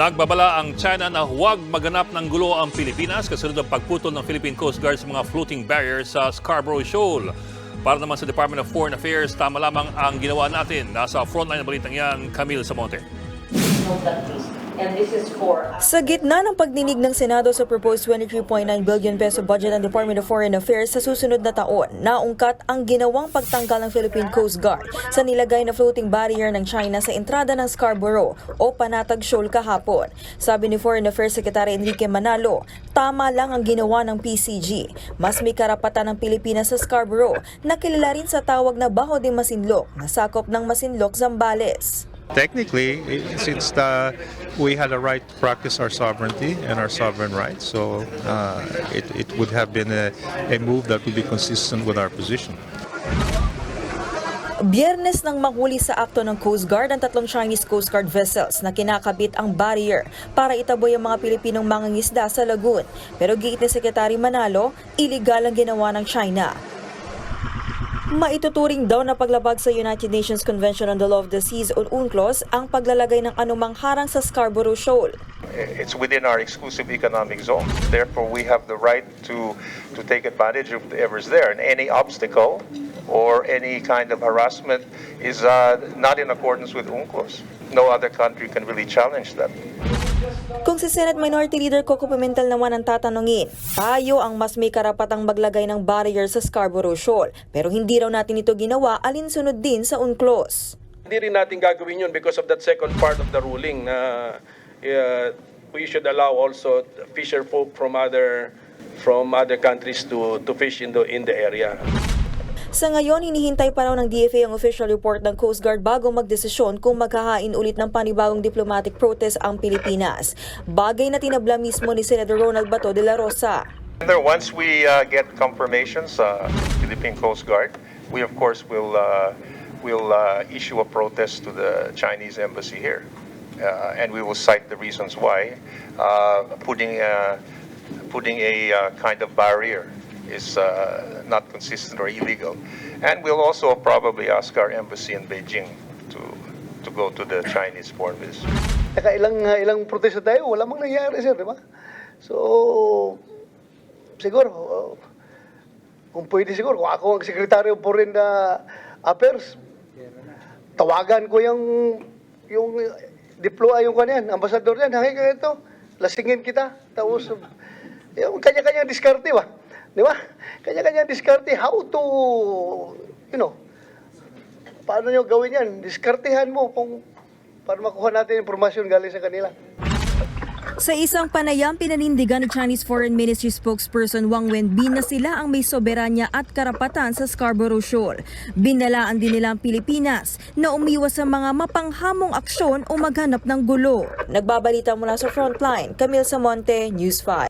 Nagbabala ang China na huwag maganap ng gulo ang Pilipinas kasunod ng pagputol ng Philippine Coast Guard sa mga floating barriers sa Scarborough Shoal. Para naman sa Department of Foreign Affairs, tama lamang ang ginawa natin. Nasa frontline ng balitang yan, Camille Samonte. Sa gitna ng pagdinig ng Senado sa proposed 23.9 billion peso budget ng Department of Foreign Affairs sa susunod na taon, naungkat ang ginawang pagtanggal ng Philippine Coast Guard sa nilagay na floating barrier ng China sa entrada ng Scarborough o Panatag Shoal kahapon. Sabi ni Foreign Affairs Secretary Enrique Manalo, tama lang ang ginawa ng PCG. Mas may karapatan ng Pilipinas sa Scarborough na kilala rin sa tawag na Baho de Masinloc na sakop ng Masinloc, Zambales. Technically, since the, we had a right to practice our sovereignty and our sovereign rights, so uh, it, it would have been a, a move that would be consistent with our position. Biyernes nang mahuli sa akto ng Coast Guard ang tatlong Chinese Coast Guard vessels na kinakabit ang barrier para itaboy ang mga Pilipinong mangangisda sa lagoon. Pero giit ni Secretary Manalo, iligal ang ginawa ng China. Maituturing daw na paglabag sa United Nations Convention on the Law of the Seas o UNCLOS ang paglalagay ng anumang harang sa Scarborough Shoal. it's within our exclusive economic zone. Therefore, we have the right to to take advantage of whatever's there, and any obstacle or any kind of harassment is uh, not in accordance with UNCLOS. No other country can really challenge that. Kung si Senate Minority Leader Coco Pimentel naman ang tatanungin, tayo ang mas may karapatang maglagay ng barrier sa Scarborough Shoal. Pero hindi raw natin ito ginawa alinsunod din sa UNCLOS. Hindi rin natin gagawin yun because of that second part of the ruling na uh, we should allow also fisher folk from other from other countries to to fish in the in the area. Sa ngayon, hinihintay pa raw ng DFA ang official report ng Coast Guard bago magdesisyon kung maghahain ulit ng panibagong diplomatic protest ang Pilipinas. Bagay na tinabla mismo ni Senator Ronald Bato de la Rosa. Once we uh, get confirmations, uh, Philippine Coast Guard, we of course will uh, will uh, issue a protest to the Chinese embassy here, uh, and we will cite the reasons why uh, putting uh, putting a uh, kind of barrier is uh, not consistent or illegal, and we'll also probably ask our embassy in Beijing to to go to the Chinese minister. Saka ilang, uh, ilang protesta tayo, wala mang nangyari, sir, di ba? So, siguro, uh, kung pwede siguro, kung ako ang Secretary of Foreign uh, Affairs, tawagan ko yung, yung diploa yung kanyan, ambassador yan, hangin ka ito, lasingin kita, tapos, yung kanya-kanyang diskarte ba? Di ba? Kanya-kanyang diskarte, how to, you know, paano nyo gawin yan? Diskartehan mo kung para makuha natin informasyon galing sa kanila. Sa isang panayam, pinanindigan ni Chinese Foreign Ministry spokesperson Wang Wenbin na sila ang may soberanya at karapatan sa Scarborough Shoal. Binalaan din nila ang Pilipinas na umiwas sa mga mapanghamong aksyon o maghanap ng gulo. Nagbabalita mula sa Frontline, Camille Samonte, News 5.